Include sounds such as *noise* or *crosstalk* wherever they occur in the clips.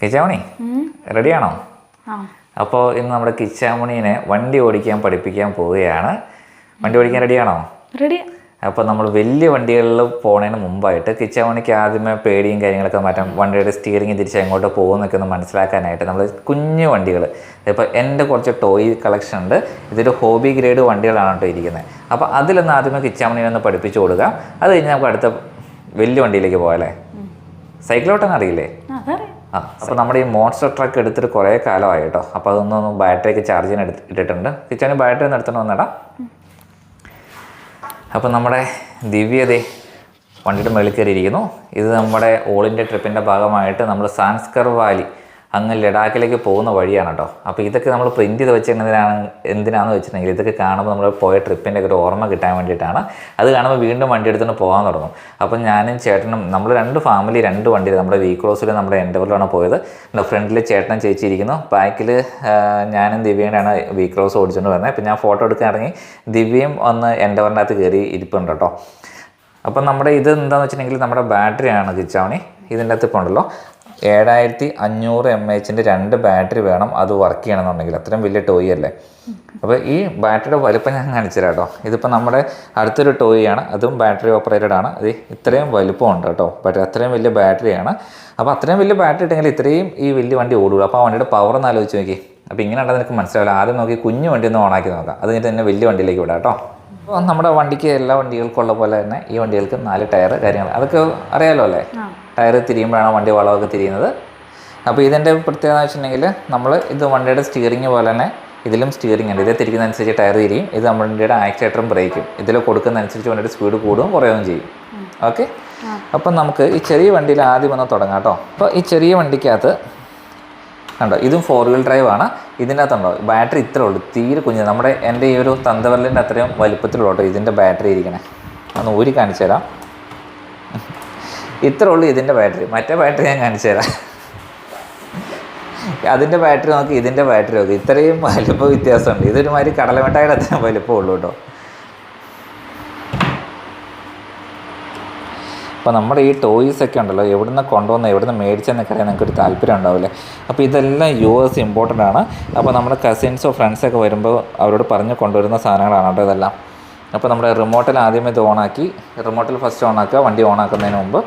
കിച്ചാമണി? റെഡിയാണോ? അപ്പോൾ ഇന്ന് നമ്മുടെ കിച്ചാമണീനെ വണ്ടി ഓടിക്കാൻ പഠിപ്പിക്കാൻ പോവുകയാണ്. വണ്ടി ഓടിക്കാൻ റെഡിയാണോ? റെഡി. അപ്പോൾ നമ്മൾ വലിയ വണ്ടികളിൽ പോണതിന് മുമ്പായിട്ട് കിച്ചാമണിക്ക് ആദ്യമേ പേടിയും കാര്യങ്ങളൊക്കെ മാറ്റാം വണ്ടിയുടെ സ്റ്റിയറിംഗ് തിരിച്ച് എങ്ങോട്ട് പോകുന്നൊക്കെ ഒന്ന് മനസ്സിലാക്കാനായിട്ട് നമ്മൾ കുഞ്ഞു വണ്ടികൾ. ഇപ്പോൾ എന്റെ കുറച്ച് ടോയ് കളക്ഷൻ ഉണ്ട്. ഇതൊരു ഹോബി ഗ്രേഡ് വണ്ടികളാണ് കേട്ടോ ഇരിക്കുന്നത്. അപ്പോൾ അതിലൊന്ന് ആദ്യമേ കിച്ചാമണിനെ ഒന്ന് പഠിപ്പിച്ചു കൊടുക്കാം. അത് കഴിഞ്ഞ് നമുക്ക് അടുത്ത വലിയ വണ്ടിയിലേക്ക് പോകാം അല്ലേ? സൈക്കിളോട്ടെന്ന് അറിയില്ലേ? ആ അപ്പോൾ നമ്മുടെ ഈ മോൺസ്റ്റർ ട്രക്ക് എടുത്തിട്ട് കുറേ കാലമായി കേട്ടോ. അപ്പോൾ അതൊന്നും ബാറ്ററിക്ക് ചാർജ് ചെയ്യാൻ എടുത്ത് ഇട്ടിട്ടുണ്ട്. കിച്ചാന് ബാറ്ററി ഒന്ന് എടുത്തോണ്ട് വന്നടാ. അപ്പോൾ നമ്മുടെ ദിവ്യതേ വണ്ടിയുടെ മേളിൽ കയറിയിരിക്കുന്നു. ഇത് നമ്മുടെ ഓൾ ഇന്ത്യ ട്രിപ്പിന്റെ ഭാഗമായിട്ട് നമ്മൾ സാൻസ്കർ വാലി അങ്ങ് ലഡാക്കിലേക്ക് പോകുന്ന വഴിയാണ് കേട്ടോ അപ്പോൾ ഇതൊക്കെ നമ്മൾ പ്രിന്റ് ചെയ്ത് വെച്ചിരുന്നതിനാണ് എന്തിനാണെന്ന് വെച്ചിട്ടുണ്ടെങ്കിൽ ഇതൊക്കെ കാണുമ്പോൾ നമ്മൾ പോയ ട്രിപ്പിന്റെ ഒരു ഓർമ്മ കിട്ടാൻ വേണ്ടിയിട്ടാണ്. അത് കാണുമ്പോൾ വീണ്ടും വണ്ടി എടുത്തുകൊണ്ട് പോകാൻ തുടങ്ങും. അപ്പം ഞാനും ചേട്ടനും നമ്മൾ രണ്ട് ഫാമിലി രണ്ട് വണ്ടി നമ്മുടെ വീ ക്രോസിൽ നമ്മുടെ എൻഡവറിലാണ് പോയത്. ഫ്രണ്ടിൽ ചേട്ടനും ചേച്ചി ഇരിക്കുന്നു. ബാക്കിൽ ഞാനും ദിവ്യയുടെയാണ് വീ ക്രോസ് ഓടിച്ചുകൊണ്ട് വരുന്നത്. അപ്പം ഞാൻ ഫോട്ടോ എടുക്കാൻ ഇറങ്ങി. ദിവ്യയും ഒന്ന് എൻഡവറിന്റെ അകത്ത് കയറി ഇരിപ്പുണ്ട് കേട്ടോ. അപ്പം നമ്മുടെ ഇത് എന്താണെന്ന് വെച്ചിട്ടുണ്ടെങ്കിൽ നമ്മുടെ ബാറ്ററിയാണ് കിച്ചാവണി. ഇതിന്റെ അകത്ത് ഇപ്പോൾ ഉണ്ടല്ലോ. ഏഴായിരത്തി അഞ്ഞൂറ് എം എച്ചിന്റെ രണ്ട് ബാറ്ററി വേണം അത് വർക്ക് ചെയ്യണമെന്നുണ്ടെങ്കിൽ. അത്രയും വലിയ ടോയ് അല്ലേ? അപ്പോൾ ഈ ബാറ്ററിയുടെ വലുപ്പം ഞാൻ കാണിച്ചു കേട്ടോ. ഇതിപ്പോൾ നമ്മുടെ അടുത്തൊരു ടോയ് ആണ്. അതും ബാറ്ററി ഓപ്പറേറ്റഡ് ആണ്. അത് ഇത്രയും വലുപ്പമുണ്ട് കേട്ടോ. ബട്ട് അത്രയും വലിയ ബാറ്ററിയാണ് അപ്പോൾ അത്രയും വലിയ ബാറ്ററി ഇട്ടെങ്കിൽ ഇത്രയും ഈ വലിയ വണ്ടി ഓടുകയുള്ളൂ അപ്പോൾ ആ വണ്ടിയുടെ പവർ ഒന്ന് ആലോചിച്ച് നോക്കി അപ്പോൾ ഇങ്ങനെ ഉണ്ടെന്ന് നിനക്ക് മനസ്സിലാവില്ല. ആദ്യം നോക്കി കുഞ്ഞു വണ്ടി ഒന്ന് ഓണാക്കി നോക്കാം. അത് കഴിഞ്ഞിട്ട് തന്നെ വലിയ വണ്ടിയിലേക്ക് വിടാം കേട്ടോ. നമ്മുടെ വണ്ടിക്ക് എല്ലാ വണ്ടികൾക്കുള്ള പോലെ തന്നെ ഈ വണ്ടികൾക്ക് നാല് ടയർ കാര്യങ്ങൾ അതൊക്കെ അറിയാലോ അല്ലേ? ടയർ തിരിയുമ്പോഴാണ് വണ്ടി വളവൊക്കെ തിരിയുന്നത്. അപ്പോൾ ഇതിന്റെ പ്രത്യേകത എന്ന് വെച്ചിട്ടുണ്ടെങ്കിൽ നമ്മൾ ഇത് വണ്ടിയുടെ സ്റ്റിയറിംഗ് പോലെ തന്നെ ഇതിലും സ്റ്റിയറിംഗ് ഉണ്ട്. ഇത് തിരിക്കുന്നതനുസരിച്ച് ടയർ തിരിയും. ഇത് നമ്മുടെ വണ്ടിയുടെ ആക്സിലേറ്ററും ബ്രേക്കും. ഇതിൽ കൊടുക്കുന്നതനുസരിച്ച് വണ്ടിയുടെ സ്പീഡ് കൂടും കുറയുകയും ചെയ്യും. ഓക്കെ? അപ്പം നമുക്ക് ഈ ചെറിയ വണ്ടിയിൽ ആദ്യം ഒന്ന് തുടങ്ങാം കേട്ടോ. അപ്പോൾ ഈ ചെറിയ വണ്ടിക്കകത്ത് കണ്ടോ ഇതും ഫോർ വീൽ ഡ്രൈവ് ആണ്. ഇതിനകത്തുണ്ടോ ബാറ്ററി ഇത്രേ ഉള്ളൂ തീരെ കുഞ്ഞ് നമ്മുടെ എന്റെ ഈ ഒരു തന്തവരലിന്റെ അത്രയും വലുപ്പത്തിലുള്ളൂ ഇതിന്റെ ബാറ്ററി ഇരിക്കണേ. ഒന്ന് ഊരി കാണിച്ചു തരാം. ഇത്രേ ഉള്ളൂ ഇതിന്റെ ബാറ്ററി മറ്റേ ബാറ്ററി ഞാൻ കാണിച്ചു തരാം. അതിന്റെ ബാറ്ററി നോക്കി ഇതിന്റെ ബാറ്ററി നോക്കി. ഇത്രയും വലുപ്പ വ്യത്യാസമുണ്ട്. ഇതൊരുമാതിരി കടലമിഠായിയുടെ അത്രയും വലുപ്പമുള്ളൂ കേട്ടോ. അപ്പോൾ നമ്മുടെ ഈ ടോയ്സ് ഒക്കെ ഉണ്ടല്ലോ എവിടുന്ന് കൊണ്ടുവന്ന് എവിടുന്ന് മേടിച്ചെന്നൊക്കെ അറിയാൻ നിങ്ങൾക്ക് ഒരു താല്പര്യം ഉണ്ടാവില്ലേ? അപ്പോൾ ഇതെല്ലാം യു എസ് ഇമ്പോർട്ടന്റ് ആണ്. അപ്പോൾ നമ്മുടെ കസിൻസോ ഫ്രണ്ട്സൊക്കെ വരുമ്പോൾ അവരോട് പറഞ്ഞ് കൊണ്ടുവരുന്ന സാധനങ്ങളാണ് കേട്ടോ ഇതെല്ലാം. അപ്പോൾ നമ്മുടെ റിമോട്ടിൽ ആദ്യമേ ഇത് ഓണാക്കി റിമോട്ടിൽ ഫസ്റ്റ് ഓണാക്കുക വണ്ടി ഓണാക്കുന്നതിന് മുമ്പ്.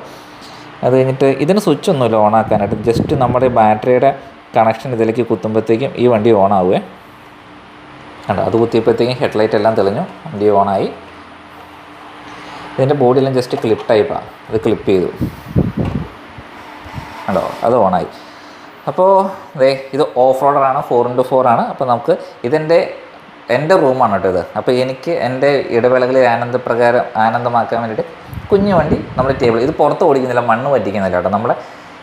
അത് കഴിഞ്ഞിട്ട് ഇതിന് സ്വിച്ച് ഒന്നുമില്ല ഓണാക്കാനായിട്ട് ജസ്റ്റ് നമ്മുടെ ബാറ്ററിയുടെ കണക്ഷൻ ഇതിലേക്ക് കുത്തുമ്പോഴത്തേക്കും ഈ വണ്ടി ആവുമേ കണ്ടോ? അത് കുത്തിയപ്പോഴത്തേക്കും ഹെഡ്ലൈറ്റ് എല്ലാം തെളിഞ്ഞു. വണ്ടി ഓണായി ഇതിന്റെ ബോഡിയെല്ലാം ജസ്റ്റ് ക്ലിപ്പ് ടൈപ്പാണ് അത് ക്ലിപ്പ് ചെയ്തു. കണ്ടോ? അത് ഓണായി അപ്പോൾ ദേ ഇത് ഓഫ് റോഡറാണ് ഫോർ ഇന്റു ഫോർ ആണ്. അപ്പോൾ നമുക്ക് ഇതെന്റെ എന്റെ റൂമാണ് കേട്ടോ ഇത്. അപ്പോൾ എനിക്ക് എന്റെ ഇടവേളകളിൽ ആനന്ദപ്രകാരം ആനന്ദമാക്കാൻ വേണ്ടിയിട്ട് കുഞ്ഞു വണ്ടി നമ്മുടെ ടേബിൾ ഇത് പുറത്ത് ഓടിക്കുന്നില്ല മണ്ണ് പറ്റിക്കുന്നില്ല കേട്ടോ. നമ്മൾ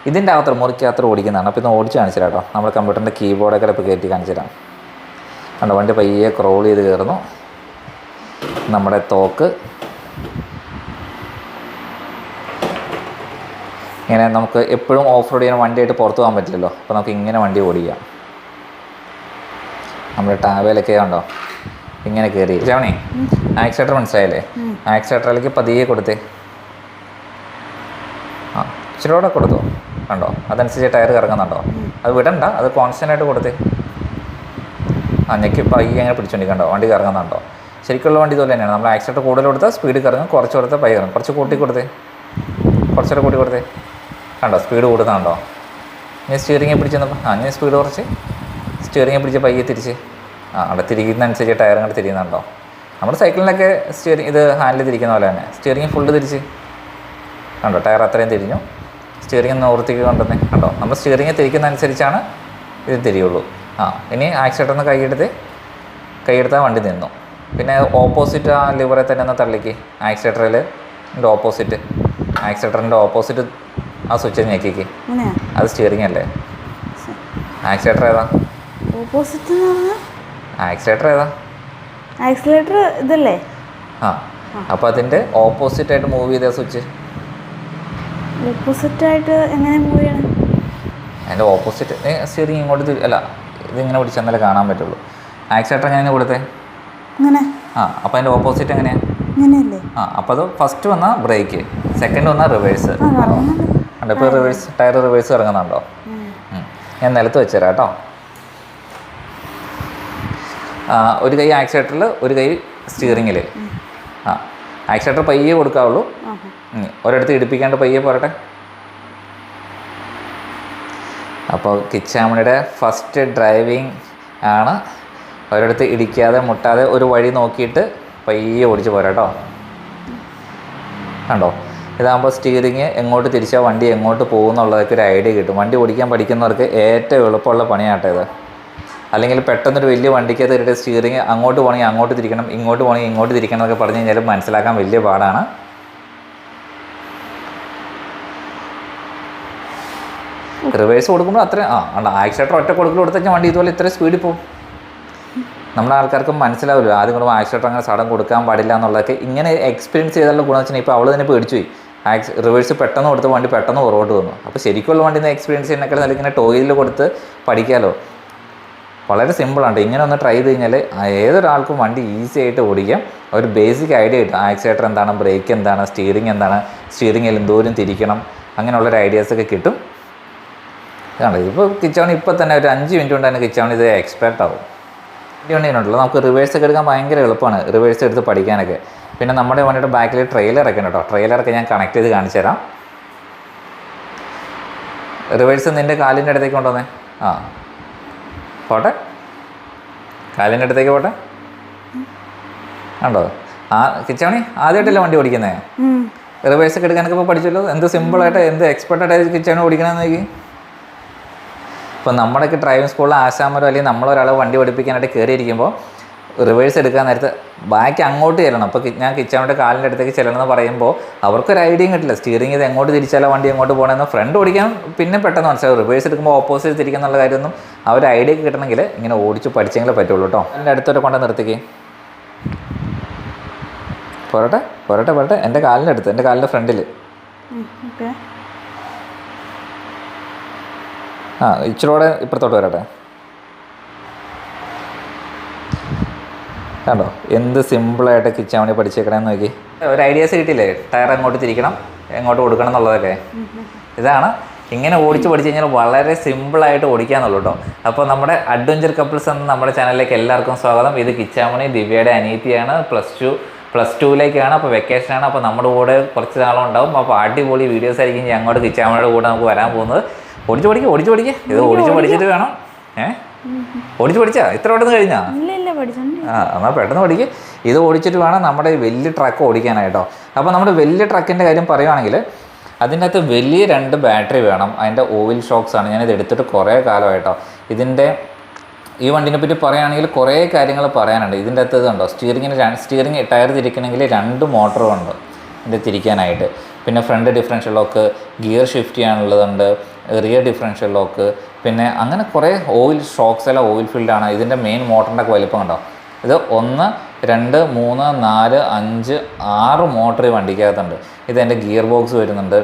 ഇതിന്റെ അകത്ത് മുറിക്കകത്ത് ഓടിക്കുന്നതാണ്. അപ്പോൾ ഇത് ഓടിച്ച് കാണിച്ചു കേട്ടോ. നമ്മുടെ കമ്പ്യൂട്ടറിന്റെ കീബോർഡൊക്കെ ഇപ്പോൾ കയറ്റി കാണിച്ചു തരാം. കണ്ടോ? വണ്ടി പയ്യെ ക്രോൾ ചെയ്ത് കയറുന്നു. നമ്മുടെ തോക്ക് ഇങ്ങനെ നമുക്ക് എപ്പോഴും ഓഫ് റോഡ് ചെയ്യാൻ വണ്ടിയായിട്ട് പുറത്തു പോകാൻ പറ്റില്ലല്ലോ. അപ്പോൾ നമുക്ക് ഇങ്ങനെ വണ്ടി ഓടിക്കാം. നമ്മുടെ ടാവേലൊക്കെ ഉണ്ടോ ഇങ്ങനെ കയറി രമണി ആക്സിലേറ്റർ മനസ്സിലായില്ലേ? ആക്സിലേറ്ററിലേക്ക് പതിയെ കൊടുത്തേ. ആ ഇച്ചിരി കൂടെ കൊടുത്തു? കണ്ടോ? അതനുസരിച്ച് ടയർ കറങ്ങുന്നുണ്ടോ? അത് വിടണ്ട അത് കോൺസ്റ്റന്റ് ആയിട്ട് കൊടുത്തേ. ആ ഞെക്കി പൈ അങ്ങനെ പിടിച്ചോണ്ടിരിക്കണ്ടോ വണ്ടി കറങ്ങുന്നുണ്ടോ? ശരിക്കുള്ള വണ്ടി ഇതുപോലെ തന്നെയാണ്. നമ്മൾ ആക്സിലേറ്റർ കൂടുതൽ കൊടുത്താൽ സ്പീഡ് കറങ്ങും കുറച്ച് കൊടുത്താൽ പൈ കറങ്ങും. കുറച്ച് കൂട്ടി കൊടുത്തേ. കുറച്ചുകൂടെ കൂട്ടി കൊടുത്തേ. കണ്ടോ? സ്പീഡ് കൂടുന്നുണ്ടോ ഞാൻ സ്റ്റിയറിംഗ് പിടിച്ചെന്നപ്പോൾ ആ ഞാൻ സ്പീഡ് കുറച്ച്. സ്റ്റിയറിംഗ് പിടിച്ച് പയ്യെ തിരിച്ച്. ആ അവിടെ തിരിക്കുന്നതനുസരിച്ച് ടയർ അങ്ങോട്ട് തിരിയുന്നുണ്ടോ നമ്മുടെ സൈക്കിളിനൊക്കെ സ്റ്റിയറിംഗ് ഇത് ഹാൻഡിൽ തിരിക്കുന്ന പോലെ തന്നെ. സ്റ്റിയറിംഗ് ഫുള്ള് തിരിച്ച്. കണ്ടോ? ടയർ അത്രയും തിരിഞ്ഞു. സ്റ്റിയറിംഗ് നിവൃത്തിക്ക് കൊണ്ടുവന്നേ. കണ്ടോ? നമ്മൾ സ്റ്റിയറിംഗ് തിരിക്കുന്നതനുസരിച്ചാണ് ഇത് തിരിയുള്ളൂ. ആ ഇനി ആക്സിഡന്റ് കൈയെടുത്ത് കൈയെടുത്താൽ വണ്ടി നിന്നു. പിന്നെ ഓപ്പോസിറ്റ് ആ ലിവറെ തന്നെ ഒന്ന് തള്ളിക്ക്. ആക്സിലേറ്ററിൽ ഓപ്പോസിറ്റ് ആക്സിലേറ്ററിന്റെ ഓപ്പോസിറ്റ് ആ സ്വിച്ച് ഞെക്കിക്ക്. അത് സ്റ്റിയറിംഗ് അല്ലേ? ആക്സിലേറ്റർ ഏതാ? ഓപ്പോസിറ്റ് ആക്സിലേറ്റർ ഏതാ? ആക്സിലേറ്റർ ഇതല്ലേ? ആ. അപ്പോൾ അതിന്റെ ഓപ്പോസിറ്റ് ആയിട്ട് മൂവ് ചെയ്ത സ്വിച്ച് ഓപ്പോസിറ്റ് ആയിട്ട് എങ്ങനെ മൂവ് ചെയ്യണം? അതിന്റെ ഓപ്പോസിറ്റ് സ്റ്റിയറിംഗ് ഇങ്ങോട്ട് അല്ല ഇതിങ്ങനെ പിടിച്ചെന്നാലേ കാണാൻ പറ്റുള്ളൂ. ആക്സിലേറ്റർ എങ്ങനെ കൊടുത്തേ? അങ്ങനെ ആ അപ്പോൾ അതിന്റെ ഓപ്പോസിറ്റ് എങ്ങനെയാണ് ഇങ്ങനെയല്ലേ? ആ അപ്പോൾ അത് ഫസ്റ്റ് വന്നാ ബ്രേക്ക് സെക്കൻഡ് വന്നാ റിവേഴ്സ് ഇപ്പോൾ റിവേഴ്സ് ടയർ റിവേഴ്സ് ഇറങ്ങുന്നുണ്ടോ. ഞാൻ നിലത്ത് വെച്ചുതരാം കേട്ടോ. ആ, ഒരു കൈ ആക്സിലേറ്ററിൽ ഒരു കൈ സ്റ്റിയറിങ്ങിൽ ആ ആക്സിലേറ്റർ പയ്യെ കൊടുക്കാവുള്ളൂ. ഒരിടത്ത് ഇടിപ്പിക്കാണ്ട് പയ്യെ പോരട്ടെ. അപ്പോൾ കിച്ചാമണിയുടെ ഫസ്റ്റ് ഡ്രൈവിംഗ് ആണ്. ഒരിടത്ത് ഇടിക്കാതെ മുട്ടാതെ ഒരു വഴി നോക്കിയിട്ട് പയ്യെ ഓടിച്ച് പോരാട്ടോ. കണ്ടോ? ഇതാകുമ്പോൾ സ്റ്റിയറിങ് എങ്ങോട്ട് തിരിച്ചാൽ വണ്ടി എങ്ങോട്ട് പോകുന്നുള്ളതൊക്കെ ഒരു ഐഡിയ കിട്ടും. വണ്ടി ഓടിക്കാൻ പഠിക്കുന്നവർക്ക് ഏറ്റവും എളുപ്പമുള്ള പണിയാട്ടോ ഇത്. അല്ലെങ്കിൽ പെട്ടെന്നൊരു വലിയ വണ്ടിക്കകത്ത് ഇരുടെ സ്റ്റിയറിങ് അങ്ങോട്ട് പോകണമെങ്കിൽ അങ്ങോട്ട് തിരിക്കണം ഇങ്ങോട്ട് പോകണമെങ്കിൽ ഇങ്ങോട്ട് തിരിക്കണം എന്നൊക്കെ പറഞ്ഞു കഴിഞ്ഞാൽ മനസ്സിലാക്കാൻ വലിയ പാടാണ്. റിവേഴ്സ് കൊടുക്കുമ്പോൾ അത്ര ആ ആക്സിലേറ്റർ ഒറ്റ കൊടുക്കൽ കൊടുത്തു കഴിഞ്ഞാൽ വണ്ടി ഇതുപോലെ ഇത്ര സ്പീഡിൽ പോകും. നമ്മുടെ ആൾക്കാർക്ക് മനസ്സിലാവില്ല. ആദ്യം കൊണ്ട് ആക്സിലേറ്റർ അങ്ങനെ സഡൻ കൊടുക്കാൻ പാടില്ല എന്നുള്ളതൊക്കെ ഇങ്ങനെ എക്സ്പീരിയൻസ് ചെയ്താലുള്ള ഗുണം വെച്ചാൽ ഇപ്പോൾ അവൾ തന്നെ പേടിച്ചു പോയി. ആക്സ് റിവേഴ്സ് പെട്ടെന്ന് കൊടുത്ത് വണ്ടി പെട്ടെന്ന് പുറകോട്ട് വന്നു. അപ്പോൾ ശരിക്കുള്ള വണ്ടി എക്സ്പീരിയൻസ് ചെയ്യുന്നതിനേക്കാൾ നല്ല ഇങ്ങനെ ടോയിൽ കൊടുത്ത് പഠിക്കാമല്ലോ വളരെ സിമ്പിളാണ് ഇങ്ങനെ ഒന്ന് ട്രൈ ചെയ്ത് കഴിഞ്ഞാൽ ഏതൊരാൾക്കും വണ്ടി ഈസി ആയിട്ട് ഓടിക്കാം. ഒരു ബേസിക് ഐഡിയ കിട്ടും. ആക്സിലേറ്റർ എന്താണ് ബ്രേക്ക് എന്താണ് സ്റ്റിയറിംഗ് എന്താണ് സ്റ്റിയറിംഗിൽ എന്തോരം തിരിക്കണം അങ്ങനെയുള്ളൊരു ഐഡിയാസൊക്കെ കിട്ടും. ഇതാണ്. ഇപ്പോൾ കിച്ചവൺ ഇപ്പോൾ തന്നെ ഒരു അഞ്ച് മിനിറ്റ് കൊണ്ട് തന്നെ കിച്ചവൺ ഇത് എക്സ്പെർട്ട് ആവും. വണ്ടി വണ്ടിയുണ്ടല്ലോ നമുക്ക് റിവേഴ്സ് ഒക്കെ എടുക്കാൻ ഭയങ്കര എളുപ്പമാണ്. റിവേഴ്സ് എടുത്ത് പഠിക്കാനൊക്കെ. പിന്നെ നമ്മുടെ വണ്ടിയുടെ ബാക്കിൽ ട്രെയിലറൊക്കെ ഉണ്ട് കേട്ടോ. ട്രെയിലറൊക്കെ ഞാൻ കണക്ട് ചെയ്ത് കാണിച്ചു തരാം. റിവേഴ്സ് നിന്റെ കാലിന്റെ അടുത്തേക്ക് കൊണ്ടുവന്നേ ആ. പോട്ടെ. കാലിന്റെ അടുത്തേക്ക് പോട്ടെ. ഉണ്ടോ ആ കിച്ചവണി ആദ്യമായിട്ടല്ലേ വണ്ടി ഓടിക്കുന്നേ. റിവേഴ്സ് ഒക്കെ എടുക്കാനൊക്കെ ഇപ്പോൾ പഠിച്ചല്ലോ. എന്ത് സിമ്പിളായിട്ട് എന്ത് എക്സ്പെർട്ടായിട്ട് കിച്ചവണി ഓടിക്കണമെന്ന് നോക്കി. ഇപ്പോൾ നമ്മുടെയൊക്കെ ഡ്രൈവിംഗ് സ്കൂളിൽ ആശാമരോ അല്ലെങ്കിൽ നമ്മളൊരാളെ വണ്ടി പഠിപ്പിക്കാനായിട്ട് കയറിയിരിക്കുമ്പോൾ റിവേഴ്സ് എടുക്കാൻ നേരത്ത് ബാക്ക് അങ്ങോട്ട് ചെല്ലണം. അപ്പോൾ ഞാൻ കിച്ചവന്റെ കാലിന്റെ അടുത്തേക്ക് ചെല്ലണം എന്ന് പറയുമ്പോൾ അവർക്കൊരു ഐഡിയയും കിട്ടില്ല. സ്റ്റിയറിംഗ് ഇത് എങ്ങോട്ട് തിരിച്ചാലോ വണ്ടി എങ്ങോട്ട് പോകണമെന്ന് ഫ്രണ്ട് ഓടിക്കാൻ പിന്നെ പെട്ടെന്ന് മനസ്സിലാവും. റിവേഴ്സ് എടുക്കുമ്പോൾ ഓപ്പോസിറ്റ് തിരിക്കുക എന്നുള്ള കാര്യമൊന്നും ഒരു ഐഡിയ കിട്ടണമെങ്കിൽ ഇങ്ങനെ ഓടിച്ച് പഠിച്ചെങ്കിലേ പറ്റുള്ളൂ കേട്ടോ. എന്റെ അടുത്തോട്ട് കൊണ്ട് നിർത്തിക്കേ. പോരട്ടെ പോരട്ടെ പോരട്ടെ. എന്റെ കാലിന്റെ അടുത്ത് എന്റെ കാലിന്റെ ഫ്രണ്ടിൽ ആ ഇച്ചിരൂടെ ഇപ്പുറത്തോട്ട് വരട്ടെ. കണ്ടോ? എന്ത് സിമ്പിളായിട്ട് കിച്ചൺ വേണ്ടി പഠിച്ചേക്കണേ നോക്കി. ഒരു ഐഡിയാസ് കിട്ടിയില്ലേ? ടയർ എങ്ങോട്ട് തിരിക്കണം എങ്ങോട്ട് കൊടുക്കണം എന്നുള്ളതൊക്കെ. ഇതാണ്. ഇങ്ങനെ ഓടിച്ച് പഠിച്ചു കഴിഞ്ഞാൽ വളരെ സിമ്പിളായിട്ട് ഓടിക്കാന്നുള്ളൂ കേട്ടോ. അപ്പോൾ നമ്മുടെ അഡ്വഞ്ചർ കപ്പിൾസ് എന്ന നമ്മുടെ ചാനലിലേക്ക് എല്ലാവർക്കും സ്വാഗതം. ഇത് കിച്ചാമണി ദിവ്യയുടെ അനീതിയാണ് പ്ലസ് ടു പ്ലസ് ടുവിലേക്കാണ് അപ്പോൾ വെക്കേഷനാണ് അപ്പോൾ നമ്മുടെ കൂടെ കുറച്ച് നാളുണ്ടാവും. അപ്പോൾ അടിപൊളി വീഡിയോസ് ആയിരിക്കും ഞങ്ങളുടെ കിച്ചാമണിയുടെ കൂടെ നമുക്ക് വരാൻ പോകുന്നത്. ഓടിച്ച് പഠിക്കുക ഓടിച്ചു പഠിക്കുക ഇത് ഓടിച്ചു പഠിച്ചിട്ട് വേണം. ഏഹ് ഓടിച്ചു പഠിച്ചാ? ഇത്ര പെട്ടെന്ന് കഴിഞ്ഞാ? ആ എന്നാൽ പെട്ടെന്ന് പഠിക്കുക ഇത് ഓടിച്ചിട്ട് വേണം നമ്മുടെ ഈ വലിയ ട്രക്ക് ഓടിക്കാനായിട്ടോ അപ്പോൾ നമ്മുടെ വലിയ ട്രക്കിന്റെ കാര്യം പറയുവാണെങ്കിൽ അതിന്റെ അകത്ത് വലിയ രണ്ട് ബാറ്ററി വേണം. അതിന്റെ ഓയിൽ ഷോക്സ് ആണ്. ഞാനിത് എടുത്തിട്ട് കുറേ കാലമായിട്ടോ ഇതിന്റെ ഈ വണ്ടിനെ പറ്റി പറയുകയാണെങ്കിൽ കുറേ കാര്യങ്ങൾ പറയാനുണ്ട്. ഇതിന്റെ അകത്ത് ഇതുണ്ടോ? സ്റ്റിയറിങ്ങിന് രണ്ട് സ്റ്റിയറിങ് ടയർ തിരിക്കണമെങ്കിൽ രണ്ട് മോട്ടറും ഉണ്ട്. ഇതിന്റെ തിരിക്കാനായിട്ട്. പിന്നെ front differential lock gear shift ചെയ്യാനുള്ളതുണ്ട്. Rear differential lock പിന്നെ അങ്ങനെ കുറേ ഓയിൽ ഷോക്സ് എല്ലാം ഓയിൽ ഫീൽഡാണ് ഇതിന്റെ മെയിൻ മോട്ടറിന്റെ ഒക്കെ വലിപ്പം കണ്ടോ? ഇത് ഒന്ന് രണ്ട് മൂന്ന് നാല് അഞ്ച് ആറ് മോട്ടർ ഈ വണ്ടിക്കകത്തുണ്ട്. ഇത് ഗിയർ ബോക്സ് വരുന്നുണ്ട്.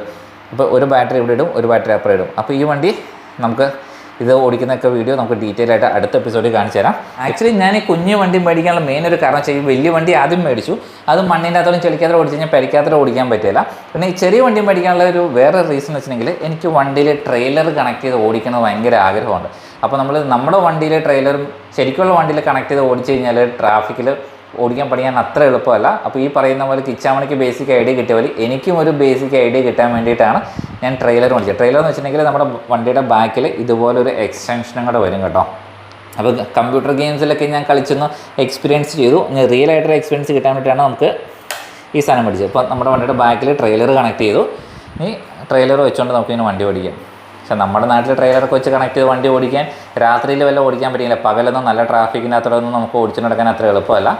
അപ്പോൾ ഒരു ബാറ്ററി ഇവിടെ ഇടും ഒരു ബാറ്ററി അപ്പുറം ഇടും. അപ്പോൾ ഈ വണ്ടി നമുക്ക് ഇത് ഓടിക്കുന്നൊക്കെ വീഡിയോ നമുക്ക് ഡീറ്റെയിൽ ആയിട്ട് അടുത്ത എപ്പിസോഡിൽ കാണിച്ചു തരാം. ആക്ച്വലി ഞാൻ ഈ കുഞ്ഞു വണ്ടി മേടിക്കാനുള്ള മെയിൻ ഒരു കാരണം വെച്ചാൽ ഈ വലിയ വണ്ടി ആദ്യം മേടിച്ചു. അത് മണ്ണിന്റെ അകത്തോളം ചെളിക്കാത്ത ഓടിച്ച് കഴിഞ്ഞാൽ പരിക്കാത്ത ഓടിക്കാൻ പറ്റില്ല. പിന്നെ ഈ ചെറിയ വണ്ടി മേടിക്കാനുള്ള ഒരു വേറെ റീസൺ വെച്ചിട്ടുണ്ടെങ്കിൽ എനിക്ക് വണ്ടിയിൽ ട്രെയിലർ കണക്ട് ചെയ്ത് ഓടിക്കുന്നത് ഭയങ്കര ആഗ്രഹമുണ്ട്. അപ്പോൾ നമ്മൾ നമ്മുടെ വണ്ടിയിലെ ട്രെയിലറും ശരിക്കുള്ള വണ്ടിയിൽ കണക്ട് ചെയ്ത് ഓടിച്ചു കഴിഞ്ഞാൽ ട്രാഫിക്കിൽ ഓടിക്കാൻ പഠിക്കാൻ അത്ര എളുപ്പമല്ല. അപ്പോൾ ഈ പറയുന്ന പോലെ കിച്ചാമണിക്ക് ബേസിക് ഐഡിയ കിട്ടിയ പോലെ എനിക്കും ഒരു ബേസിക് ഐഡിയ കിട്ടാൻ വേണ്ടിയിട്ടാണ് ഞാൻ ട്രെയിലർ മേടിച്ചത് ട്രെയിലർ എന്ന് വെച്ചിട്ടുണ്ടെങ്കിൽ നമ്മുടെ വണ്ടിയുടെ ബാക്കിൽ ഇതുപോലൊരു എക്സ്റ്റൻഷനും കൂടെ വരും കേട്ടോ. അപ്പോൾ കമ്പ്യൂട്ടർ ഗെയിംസിലൊക്കെ ഞാൻ കളിച്ചൊന്ന് എക്സ്പീരിയൻസ് ചെയ്തു. റിയൽ ആയിട്ടൊരു എക്സ്പീരിയൻസ് കിട്ടാൻ വേണ്ടിയിട്ടാണ് നമുക്ക് ഈ സാധനം മേടിച്ചത് അപ്പോൾ നമ്മുടെ വണ്ടിയുടെ ബാക്കിൽ ട്രെയിലർ കണക്ട് ചെയ്തു. ഈ ട്രെയിലർ വെച്ചുകൊണ്ട് നമുക്ക് നമുക്കിങ്ങനെ വണ്ടി ഓടിക്കാം. പക്ഷെ നമ്മുടെ നാട്ടിൽ ട്രെയിലറൊക്കെ വെച്ച് കണക്ട് ചെയ്ത് വണ്ടി ഓടിക്കാൻ രാത്രിയിൽ വല്ല ഓടിക്കാൻ പറ്റില്ല പകലൊന്നും നല്ല ട്രാഫിക്കിനകത്തോടൊന്നും നമുക്ക് ഓടിച്ചു നടക്കാൻ അത്ര എളുപ്പമല്ല.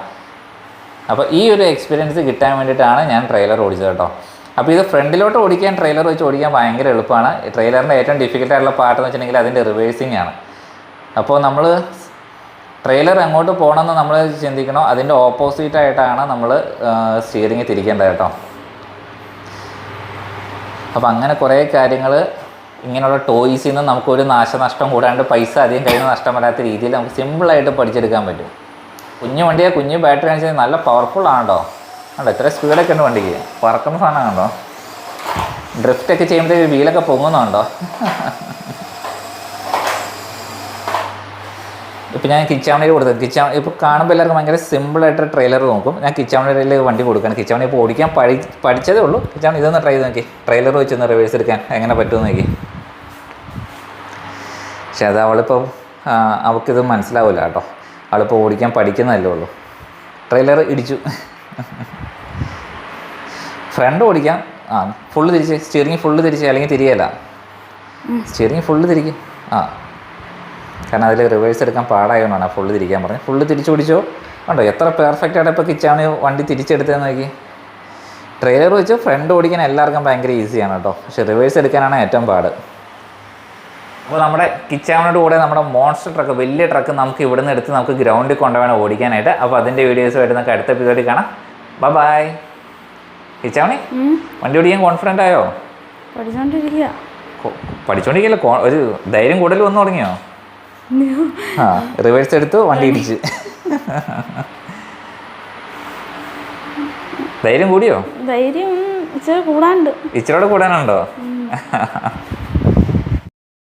അപ്പോൾ ഈ ഒരു എക്സ്പീരിയൻസ് കിട്ടാൻ വേണ്ടിയിട്ടാണ് ഞാൻ ട്രെയിലർ ഓടിച്ചത് കേട്ടോ. അപ്പോൾ ഇത് ഫ്രണ്ടിലോട്ട് ഓടിക്കാൻ ട്രെയിലർ വെച്ച് ഓടിക്കാൻ ഭയങ്കര എളുപ്പമാണ്. ട്രെയിലറിന്റെ ഏറ്റവും ഡിഫിക്കൽട്ട് ആയിട്ടുള്ള പാട്ട് എന്ന് വെച്ചിട്ടുണ്ടെങ്കിൽ അതിന്റെ റിവേഴ്സിംഗ് ആണ്. അപ്പോൾ നമ്മൾ ട്രെയിലർ എങ്ങോട്ട് പോകണമെന്ന് നമ്മൾ ചിന്തിക്കണോ? അതിന്റെ ഓപ്പോസിറ്റ് ആയിട്ടാണ് നമ്മൾ സ്റ്റിയറിങ് തിരിക്കേണ്ടത് കേട്ടോ. അപ്പോൾ അങ്ങനെ കുറേ കാര്യങ്ങൾ ഇങ്ങനെയുള്ള ടോയ്സിൽ നിന്ന് നമുക്കൊരു നാശനഷ്ടം കൂടാണ്ട് പൈസ അധികം നിന്ന് നഷ്ടം വരാത്ത രീതിയിൽ നമുക്ക് സിമ്പിളായിട്ട് പഠിച്ചെടുക്കാൻ പറ്റും. കുഞ്ഞു വണ്ടിയെ കുഞ്ഞു ബാറ്ററി കാണിച്ചാൽ നല്ല പവർഫുൾ ആണോ കണ്ടോ ഇത്ര സ്പീഡൊക്കെ ഉണ്ട് വണ്ടിക്ക്. പറക്കുന്ന സാധനം കണ്ടോ. ഡ്രിഫ്റ്റ് ഒക്കെ ചെയ്യുമ്പോഴത്തേക്ക് വീലൊക്കെ പൊങ്ങുന്നുണ്ടോ. ഇപ്പം ഞാൻ കിച്ചാമണിയിൽ കൊടുത്തത്. കിച്ചാ ഇപ്പോൾ കാണുമ്പോൾ എല്ലാവർക്കും ഭയങ്കര സിമ്പിളായിട്ട് ട്രെയിലർ നോക്കും. ഞാൻ കിച്ചാമണിയിൽ വണ്ടി കൊടുക്കുകയാണ്. കിച്ചാമണി ഇപ്പോൾ ഓടിക്കാൻ പഠി പഠിച്ചതേ ഉള്ളൂ. കിച്ചാമണി ഇതൊന്ന് ട്രൈ ചെയ്ത് നോക്കി. ട്രെയിലർ വെച്ചൊന്ന് റിവേഴ്സ് എടുക്കാൻ എങ്ങനെ പറ്റുമെന്ന് നോക്കി. പക്ഷെ അത് അവളിപ്പോൾ അവൾക്കിത് മനസ്സിലാവില്ല കേട്ടോ. അവളിപ്പോൾ ഓടിക്കാൻ പഠിക്കുന്നതല്ലേ ഉള്ളൂ. ട്രെയിലർ ഇടിച്ചു. ഫ്രണ്ട് ഓടിക്കാം. ആ ഫുള്ള് തിരിച്ച് സ്റ്റിയറിംഗ് ഫുള്ള് തിരിച്ച് അല്ലെങ്കിൽ തിരിയല്ല. സ്റ്റിയറിംഗ് ഫുള്ള് തിരിക്കും. ആ. കാരണം അതിൽ റിവേഴ്സ് എടുക്കാൻ പാടായതുകൊണ്ടാണ് ഫുള്ള് തിരിക്കാൻ പറഞ്ഞത്. ഫുള്ള് തിരിച്ചു പിടിച്ചോ. കണ്ടോ എത്ര പെർഫെക്റ്റ് ആയിട്ട് ഇപ്പോൾ കിച്ചാണ് വണ്ടി തിരിച്ചെടുത്തതെന്ന് നോക്കി. ട്രെയിലർ വെച്ച് ഫ്രണ്ട് ഓടിക്കാൻ എല്ലാവർക്കും ഭയങ്കര ഈസിയാണ് കേട്ടോ. പക്ഷെ റിവേഴ്സ് എടുക്കാനാണ് ഏറ്റവും പാട്. അപ്പോൾ നമ്മുടെ കിച്ചാമിനോട് കൂടെ നമ്മുടെ മോൺസ്റ്റർ ട്രക്ക് വലിയ ട്രക്ക് നമുക്ക് ഇവിടുന്ന് എടുത്ത് നമുക്ക് ഗ്രൗണ്ടിൽ കൊണ്ടുവേണം ഓടിക്കാനായിട്ട്. അപ്പോൾ അതിന്റെ വീഡിയോസുമായിട്ട് നമുക്ക് അടുത്ത എപ്പിസോഡിൽ കാണാം. ബൈ ബൈ കിച്ചാമണി വണ്ടി ഓടിക്കാൻ കോൺഫിഡന്റ് ആയോ? പഠിച്ചോണ്ടിരിക്കുക പഠിച്ചോണ്ടിരിക്കല്ലോ? ഒരു ധൈര്യം കൂടുതൽ വന്നു തുടങ്ങിയോ? *laughs* ആ റിവേഴ്സ് എടുത്തു വണ്ടി ഇടിച്ച്. ധൈര്യം കൂടിയോ? ധൈര്യം ഇച്ചിരി കൂടാനുണ്ട്. ഇച്ചിരി കൂടാനുണ്ടോ? *laughs*